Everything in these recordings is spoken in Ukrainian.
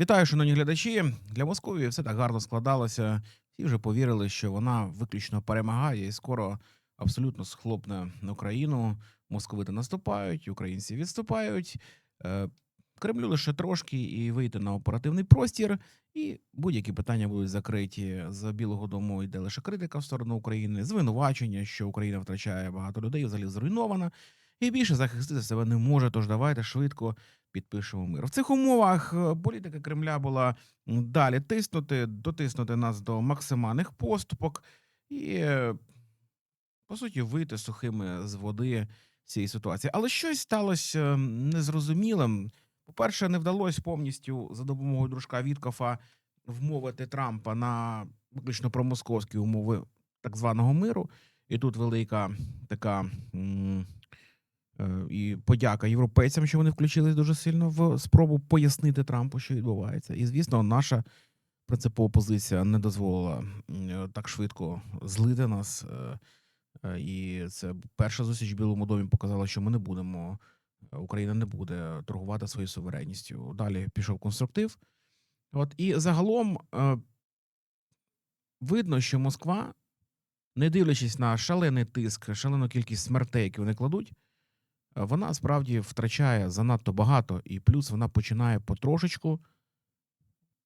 Вітаю, шановні глядачі. Для Московії все так гарно складалося. Всі вже повірили, що вона виключно перемагає і скоро абсолютно схлопне на Україну. Московити наступають, українці відступають. Е, Кремлю лише трошки і вийти на оперативний простір, і будь-які питання будуть закриті. З Білого Дому йде лише критика в сторону України, звинувачення, що Україна втрачає багато людей, взагалі зруйнована, і більше захистити себе не може. Тож давайте швидко підпишемо мир. В цих умовах е, політика Кремля була далі тиснути, дотиснути нас до максимальних поступок і, е, по суті, вийти сухими з води цієї ситуації. Але щось сталося незрозумілим. По-перше, не вдалося повністю за допомогою дружка Віткофа вмовити Трампа на виключно промосковські умови так званого миру. І тут велика така. Е, І подяка європейцям, що вони включились дуже сильно в спробу пояснити Трампу, що відбувається. І звісно, наша принципова позиція не дозволила е, так швидко злити нас. е, І це перша зустріч в Білому домі показала, що ми не будемо. Україна не буде торгувати своєю суверенністю. Далі пішов конструктив. От і загалом видно, що Москва, не дивлячись на шалений тиск, шалену кількість смертей, які вони кладуть, вона справді втрачає занадто багато, і плюс вона починає потрошечку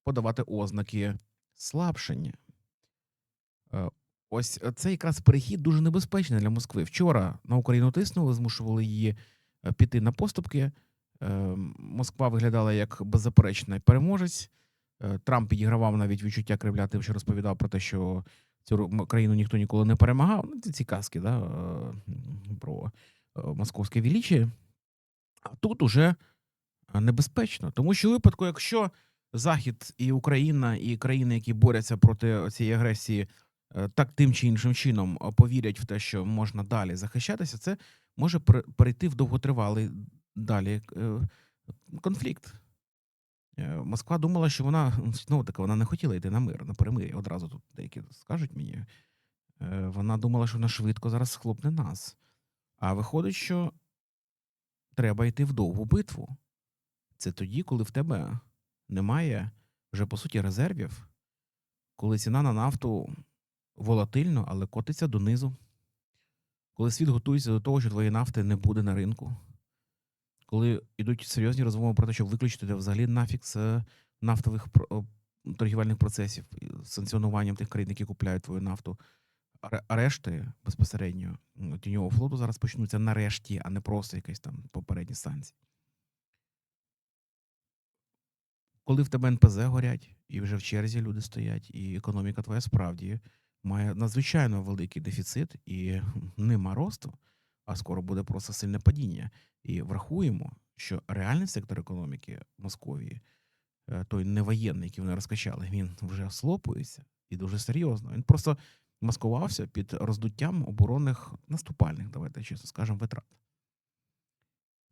подавати ознаки слабшення. Е, Ось це якраз перехід дуже небезпечний для Москви. Вчора на Україну тиснули, змушували її е, піти на поступки. Е, Москва виглядала як беззаперечний переможець. Е, Трамп підігравав навіть відчуття Кремля, тим, що розповідав про те, що цю країну ніхто ніколи не перемагав. Ну, це ці казки да, е, про е, московське величі. А тут уже небезпечно. Тому що в випадку, якщо Захід і Україна, і країни, які борються проти цієї агресії, е, так тим чи іншим чином е, повірять в те, що можна далі захищатися, це може пере- перейти в довготривалий далі е, конфлікт. Москва думала, що вона знову таки вона не хотіла йти на мир, на перемир'я. Одразу тут деякі скажуть мені. Вона думала, що вона швидко зараз схлопне нас. А виходить, що треба йти в довгу битву. Це тоді, коли в тебе немає вже по суті резервів, коли ціна на нафту волатильно, але котиться донизу, коли світ готується до того, що твоєї нафти не буде на ринку, коли йдуть серйозні розмови про те, щоб виключити взагалі нафіг з е, нафтових торгівельних процесів, з санкціонуванням тих країн, які купляють твою нафту. Аре- Арешти безпосередньо тіньового флоту зараз почнуться нарешті, а не просто якісь там попередні санкції. Коли в тебе НПЗ горять, і вже в черзі люди стоять, і економіка твоя справді має надзвичайно великий дефіцит, і нема росту, а скоро буде просто сильне падіння. І врахуємо, що реальний сектор економіки Московії, е, той невоєнний, який вони розкачали, він вже слопується і дуже серйозно. Він просто маскувався під роздуттям оборонних наступальних, давайте чесно скажемо, витрат.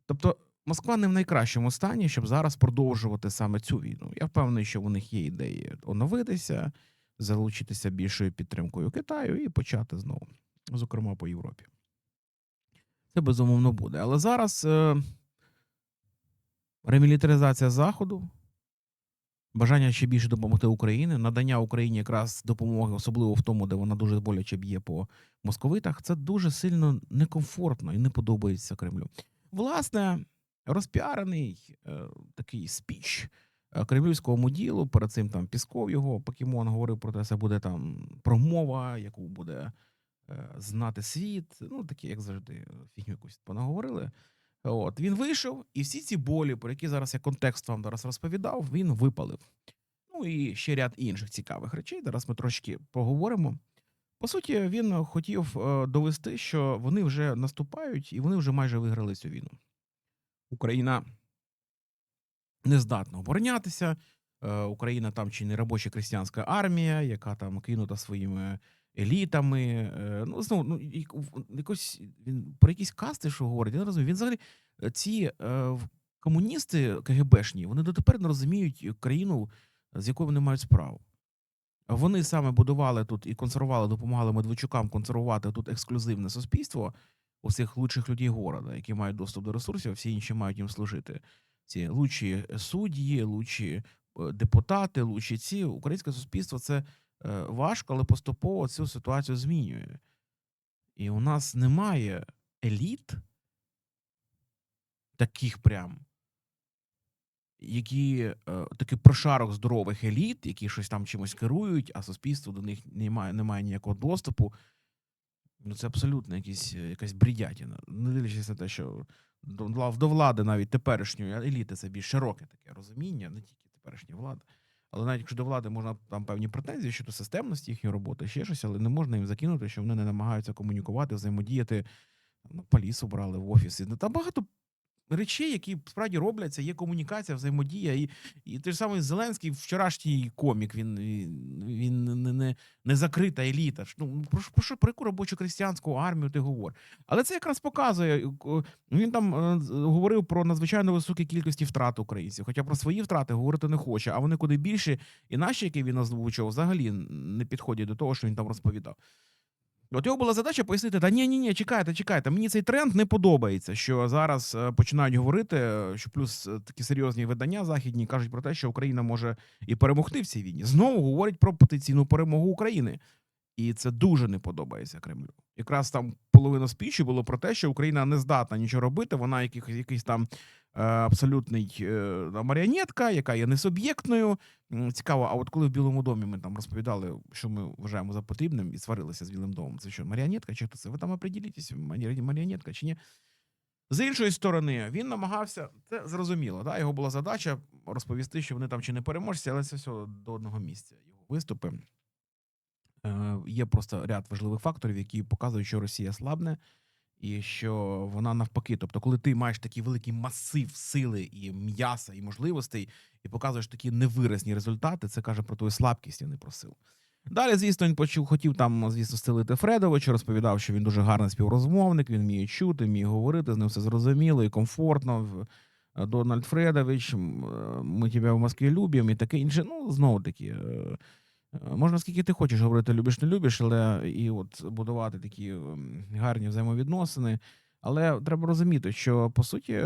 Тобто Москва не в найкращому стані, щоб зараз продовжувати саме цю війну. Я впевнений, що у них є ідеї оновитися, залучитися більшою підтримкою Китаю і почати знову, зокрема по Європі. Це безумовно буде. Але зараз е, ремілітаризація Заходу, бажання ще більше допомогти Україні, надання Україні якраз допомоги, особливо в тому, де вона дуже боляче б'є по московитах, це дуже сильно некомфортно і не подобається Кремлю. Власне, розпіарений е, такий спіч е, кремлівського моділу. Перед цим там Пісков його Покемон говорив про те, це буде там промова, яку буде е, знати світ. Ну, такі, як завжди, фігню якусь понаговорили. От він вийшов, і всі ці болі, про які зараз я контекст вам зараз розповідав, він випалив. Ну і ще ряд інших цікавих речей. Зараз ми трошки поговоримо. По суті, він хотів е, довести, що вони вже наступають і вони вже майже виграли цю війну. Україна не здатна оборонятися. Е, Україна там чи не робоча крестьянська армія, яка там кинута своїми елітами. Е, Ну, знову, ну, якось він про якісь касти, що говорить, я не розумію. Він взагалі е, ці е, комуністи КГБшні, вони дотепер не розуміють країну, з якою вони мають справу. Вони саме будували тут і консервували, допомагали Медведчукам консервувати тут ексклюзивне суспільство усіх лучших людей города, які мають доступ до ресурсів, а всі інші мають їм служити. Ці лучші судді, лучші депутати, лучиці, українське суспільство це важко, але поступово цю ситуацію змінює. І у нас немає еліт, таких прям, які е, такий прошарок здорових еліт, які щось там чимось керують, а суспільство до них немає, немає ніякого доступу. Ну, це абсолютно якісь, е, якась бредятіна. Не дивлячись на те, що до влади навіть теперішньої еліти це більш широке таке розуміння, не тільки теперішня влада. Але навіть якщо до влади можна там певні претензії щодо системності їхньої роботи, ще щось, але не можна їм закинути, що вони не намагаються комунікувати, взаємодіяти. Ну, поліс обрали в офісі. Ну, Там багато речей, які справді робляться, є комунікація, взаємодія. І, і той самий Зеленський, вчорашній комік, він, він, не, не, не закрита еліта. Ну, про, що- про, що, про яку робочу крестьянську армію ти говориш? Але це якраз показує. е, Він там е, говорив про надзвичайно високі кількості втрат українців, хоча про свої втрати говорити не хоче, а вони куди більші, і наші, які він озвучував, взагалі не підходять до того, що він там розповідав. От його була задача пояснити: та ні, ні, ні, чекайте, чекайте. Мені цей тренд не подобається. Що зараз е, починають говорити, е, що плюс е, такі серйозні видання західні кажуть про те, що Україна може і перемогти в цій війні. Знову говорять про потенційну перемогу України. І це дуже не подобається Кремлю. Якраз там половина спічі було про те, що Україна не здатна нічого робити. Вона яких, якийсь там абсолютний е, маріонетка, яка є несуб'єктною. Цікаво, а от коли в Білому домі ми там розповідали, що ми вважаємо за потрібним, і сварилися з Білим домом, це що, маріонетка чи хто це? Ви там определітесь, марі- маріонетка чи ні? З іншої сторони, він намагався, це зрозуміло, да? його була задача розповісти, що вони там чи не переможці, але це все до одного місця. Його виступи. Е, Є просто ряд важливих факторів, які показують, що Росія слабне, і що вона навпаки. Тобто, коли ти маєш такий великий масив сили і м'яса, і можливостей, і показуєш такі невиразні результати, це каже про твою слабкість, а не про силу. Далі, звісно, він почув, хотів там, звісно, стелити Фредовича, розповідав, що він дуже гарний співрозмовник, він вміє чути, вміє говорити, з ним все зрозуміло і комфортно. Е, Дональд Фредович, е, ми тебе в Москві любимо і таке інше. Ну, знову таки, е, можна скільки ти хочеш говорити, любиш, не любиш, але і от будувати такі ем, гарні взаємовідносини. Але треба розуміти, що по суті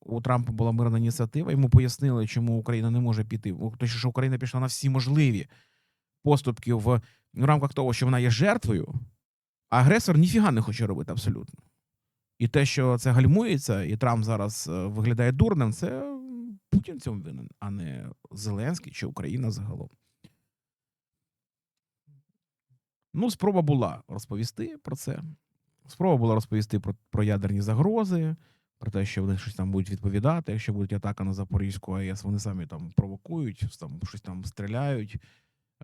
у Трампа була мирна ініціатива. Йому пояснили, чому Україна не може піти. Точніше, що Україна пішла на всі можливі поступки в в рамках того, що вона є жертвою, а агресор ніфіга не хоче робити абсолютно. І те, що це гальмується, і Трамп зараз е, виглядає дурним, це Путін цьому винен, а не Зеленський чи Україна загалом. Ну, спроба була розповісти про це. Спроба була розповісти про, про ядерні загрози, про те, що вони щось там будуть відповідати. Якщо буде атака на Запорізьку АЕС, вони самі там провокують, там щось там стріляють,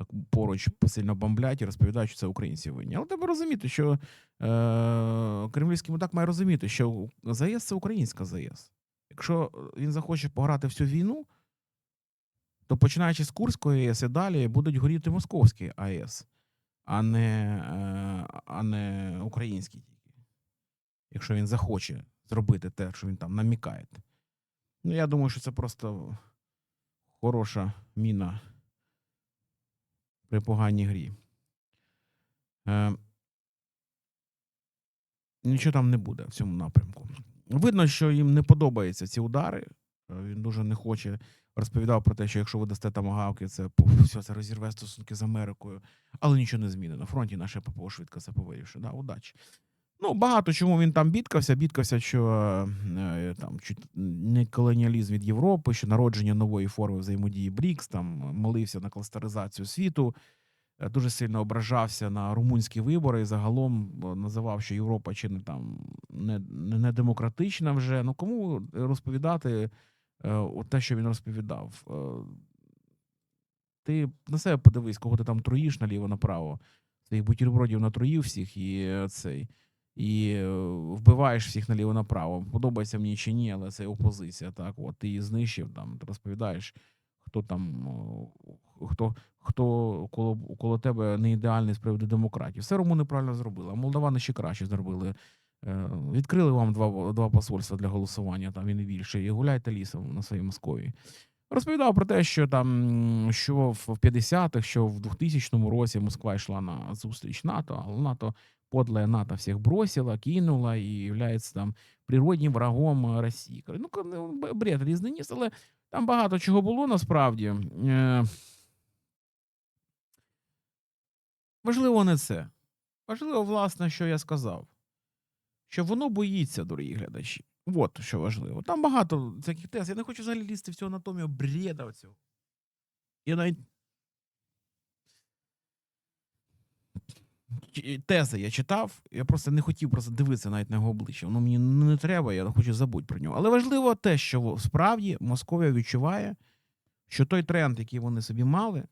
е, поруч сильно бомблять і розповідають, що це українці винні. Але треба розуміти, що е, кремлівський мудак має розуміти, що ЗАЕС це українська. Якщо е, він захоче пограти всю війну, то починаючи з Курської АЕС і далі будуть горіти московські АЕС, а не, е, а не українські тільки. Якщо він захоче зробити те, що він там намікає. Ну, я думаю, що це просто хороша міна при поганій грі. Е, нічого там не буде в цьому напрямку. Видно, що їм не подобаються ці удари. Е, Він дуже не хоче. Розповідав про те, що якщо ви дасте тамагавки, це пу, все це розірве стосунки з Америкою, але нічого не змінено. На фронті наше ППО швидко це повирішує. Да, удачі. Ну, багато чому він там бідкався. Бідкався, що е, там чуть не колоніалізм від Європи, що народження нової форми взаємодії БРІКС, там молився на кластеризацію світу, е, дуже сильно ображався на румунські вибори і загалом е, називав, що Європа чи не там не, не, демократична вже. Ну кому розповідати е, от те, що він розповідав? Е, ти на себе подивись, кого ти там труїш наліво-направо. Своїх бутербродів натруїв всіх і е, цей. І е, вбиваєш всіх наліво направо. Подобається мені чи ні, але це опозиція. Так, от ти її знищив, там розповідаєш, хто там, хто, хто коло, коло тебе не ідеальний з приводу демократії. Все румуни правильно зробили, а молдавани ще краще зробили. Е, Відкрили вам два, два посольства для голосування, там і не більше, і гуляйте лісом на своїй Московії. Розповідав про те, що там що в 50-х, що в 2000 році Москва йшла на зустріч НАТО, але НАТО подлая НАТО всех бросила, кинула і являється там природнім врагом Росії. Ну, ну, бред різний але Там багато чого було насправді. Е, Важливо не це. Важливо, власне, що я сказав. Що воно боїться, дорогі глядачі. От що важливо. Там багато таких тез. Я не хочу взагалі лізти в цю анатомію бреда цього. Я навіть. Тези я читав, я просто не хотів просто дивитися навіть на його обличчя. Воно мені не треба, я хочу забути про нього. Але важливо те, що справді Московія відчуває, що той тренд, який вони собі мали,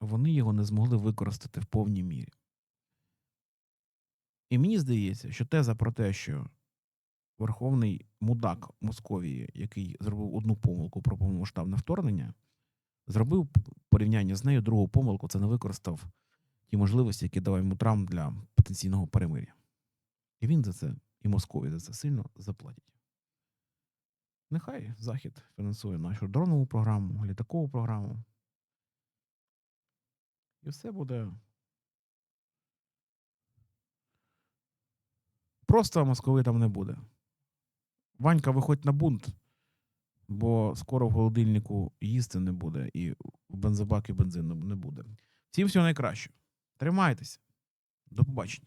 вони його не змогли використати в повній мірі. І мені здається, що теза про те, що верховний мудак Московії, який зробив одну помилку про повномасштабне вторгнення, зробив порівняння з нею другу помилку, це не використав ті можливості, які давав йому Трамп для потенційного перемир'я. І він за це, і Московія за це сильно заплатять. Нехай Захід фінансує нашу дронову програму, літакову програму. І все буде. Просто московитам не буде. Ванька, виходь на бунт, бо скоро в холодильнику їсти не буде, і в бензобаки бензину не буде. Всім всього найкраще. Тримайтеся. До побачення.